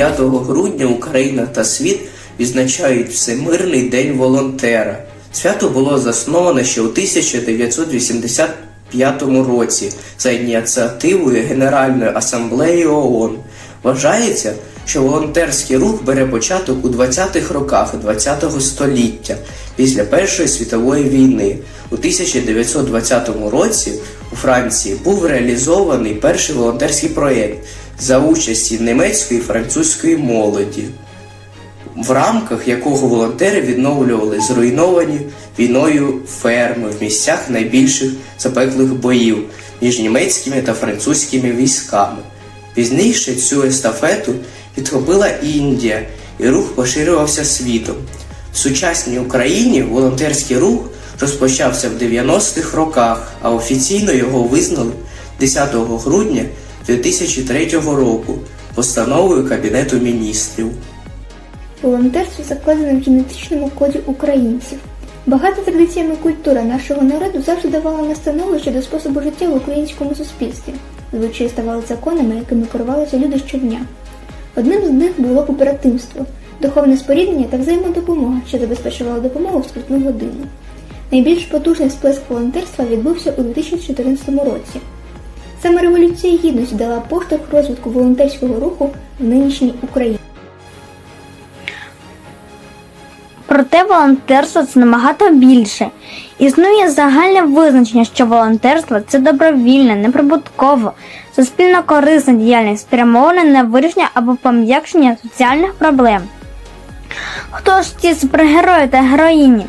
5 грудня Україна та світ відзначають Всемирний день волонтера. Свято було засноване ще у 1985 році за ініціативою Генеральної асамблеї ООН. Вважається, що волонтерський рух бере початок у 20-х роках ХХ століття після Першої світової війни. У 1920 році у Франції був реалізований перший волонтерський проєкт за участі німецької і французької молоді, в рамках якого волонтери відновлювали зруйновані війною ферми в місцях найбільших запеклих боїв між німецькими та французькими військами. Пізніше цю естафету підхопила Індія, і рух поширювався світом. В сучасній Україні волонтерський рух розпочався в 90-х роках, а офіційно його визнали 10 грудня 2003 року постановою Кабінету міністрів. Волонтерство закладене в генетичному коді українців. Багата традиціями культура нашого народу завжди давала настанови щодо способу життя в українському суспільстві. Звичаї ставали законами, якими керувалися люди щодня. Одним з них було кооперативство, духовне споріднення та взаємодопомога, що забезпечувала допомогу в скрутну годину. Найбільш потужний сплеск волонтерства відбувся у 2014 році. Саме Революція Гідності дала поштовх розвитку волонтерського руху в нинішній Україні. Проте волонтерство це набагато більше. Існує загальне визначення, що волонтерство це добровільне, неприбутково, суспільно корисна діяльність, спрямована на вирішення або пом'якшення соціальних проблем. Хто ж ці супергерої та героїні?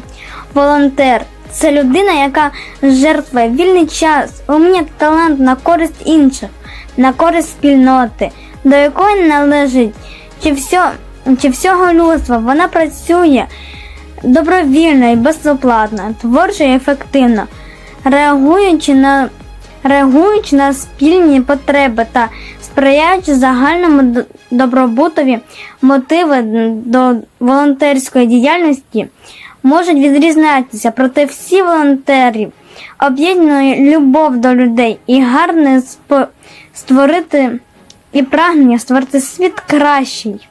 Волонтер. Це людина, яка жертвує вільний час, уміння та талант на користь інших, на користь спільноти, до якої належить. Чи, все, чи всього людства. Вона працює добровільно і безоплатно, творчо і ефективно, реагуючи на, реагуючи на спільні потреби та сприяючи загальному добробутові, мотиви до волонтерської діяльності можуть відрізнятися, проте всі волонтери об'єднує любов до людей і гарне створити і прагнення створити світ кращий.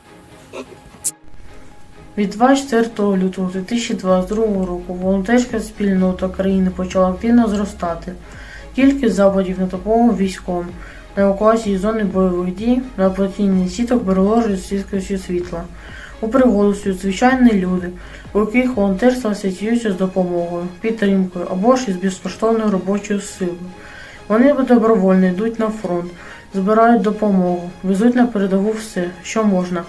Від 24 лютого 2022 року волонтерська спільнота країни почала активно зростати. Кількість запитів на допомогу військовим на евакуації зони бойових дій на платінні сіток берегло російського світла. Пригоду звичайні люди, у яких волонтерство асоціюється з допомогою, підтримкою або ж із безкоштовною робочою силою. Вони добровольно йдуть на фронт, збирають допомогу, везуть на передову все, що можна,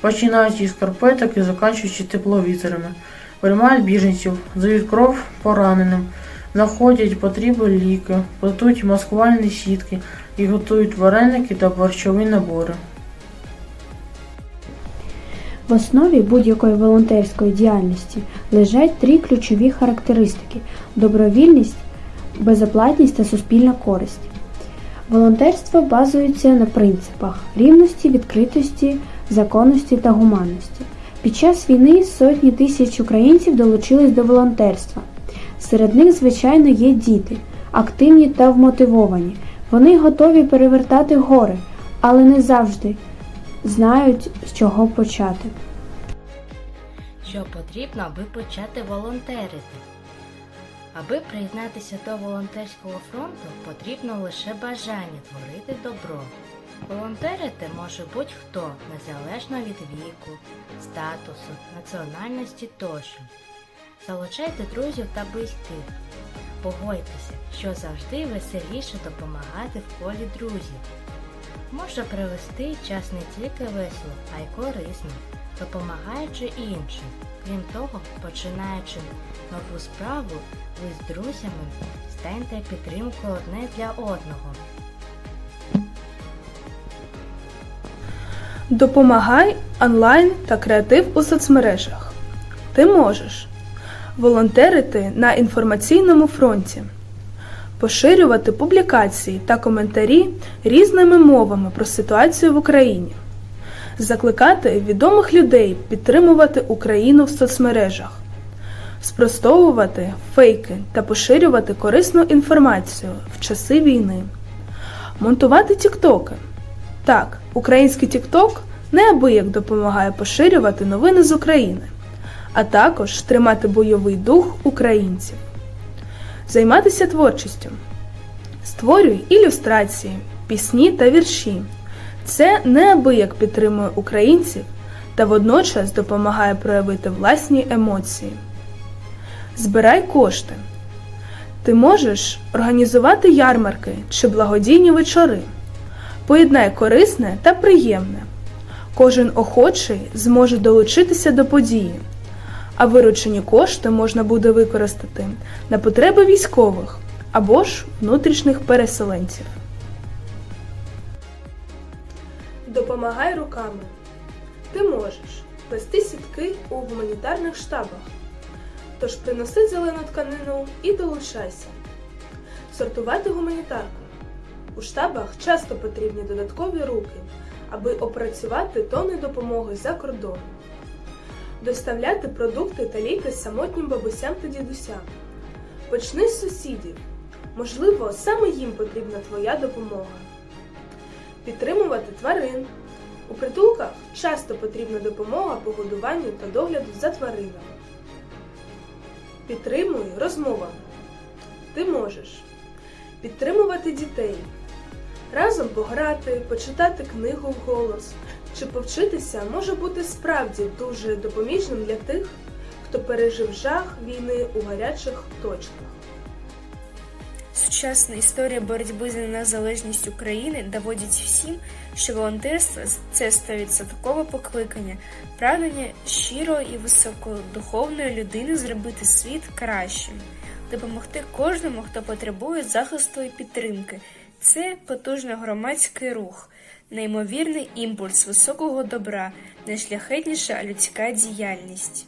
починаючи із карпеток і закінчуючи тепловізорами, приймають біженців, здають кров пораненим, знаходять потрібні ліки, плетуть маскувальні сітки і готують вареники та борщові набори. В основі будь-якої волонтерської діяльності лежать три ключові характеристики: добровільність, безоплатність та суспільна користь. Волонтерство базується на принципах рівності, відкритості, законності та гуманності. Під час війни сотні тисяч українців долучились до волонтерства. Серед них, звичайно, є діти, активні та вмотивовані. Вони готові перевертати гори, але не завжди знають, з чого почати. що потрібно, аби почати волонтерити. Аби приєднатися до волонтерського фронту, потрібно лише бажання творити добро. Волонтерити може будь-хто, незалежно від віку, статусу, національності тощо. Залучайте друзів та близьких. Погодьтеся, що завжди веселіше допомагати в колі друзів. Може привести час не тільки весело, а й корисно, допомагаючи іншим. Крім того, починаючи нову справу, ви з друзями станьте підтримкою одне для одного. Допомагай онлайн та креатив у соцмережах. Ти можеш волонтерити на інформаційному фронті, поширювати публікації та коментарі різними мовами про ситуацію в Україні, закликати відомих людей підтримувати Україну в соцмережах, спростовувати фейки та поширювати корисну інформацію в часи війни, монтувати тіктоки. Так, український тікток неабияк допомагає поширювати новини з України, а також тримати бойовий дух українців, займатися творчістю. Створюй ілюстрації, пісні та вірші. Це неабияк підтримує українців та водночас допомагає проявити власні емоції. Збирай кошти. Ти можеш організувати ярмарки чи благодійні вечори. Поєднай корисне та приємне. Кожен охочий зможе долучитися до події, а виручені кошти можна буде використати на потреби військових або ж внутрішніх переселенців. Допомагай руками. Ти можеш плести сітки у гуманітарних штабах. Тож приноси зелену тканину і долучайся. Сортувати гуманітарку. У штабах часто потрібні додаткові руки, аби опрацювати тони допомоги за кордоном. Доставляти продукти та ліки самотнім бабусям та дідусям. Почни з сусідів. Можливо, саме їм потрібна твоя допомога. Підтримувати тварин. У притулках часто потрібна допомога по годуванню та догляду за тваринами. Підтримуй розмовами. Ти можеш підтримувати дітей, разом пограти, почитати книгу вголос чи повчитися може бути справді дуже допоміжним для тих, хто пережив жах війни у гарячих точках. Сучасна історія боротьби за незалежність України доводить всім, що волонтерство це стовідсоткове покликання, прагнення щирої і високодуховної людини зробити світ кращим, допомогти кожному, хто потребує захисту і підтримки. Це потужний громадський рух, неймовірний імпульс високого добра, найшляхетніша людська діяльність.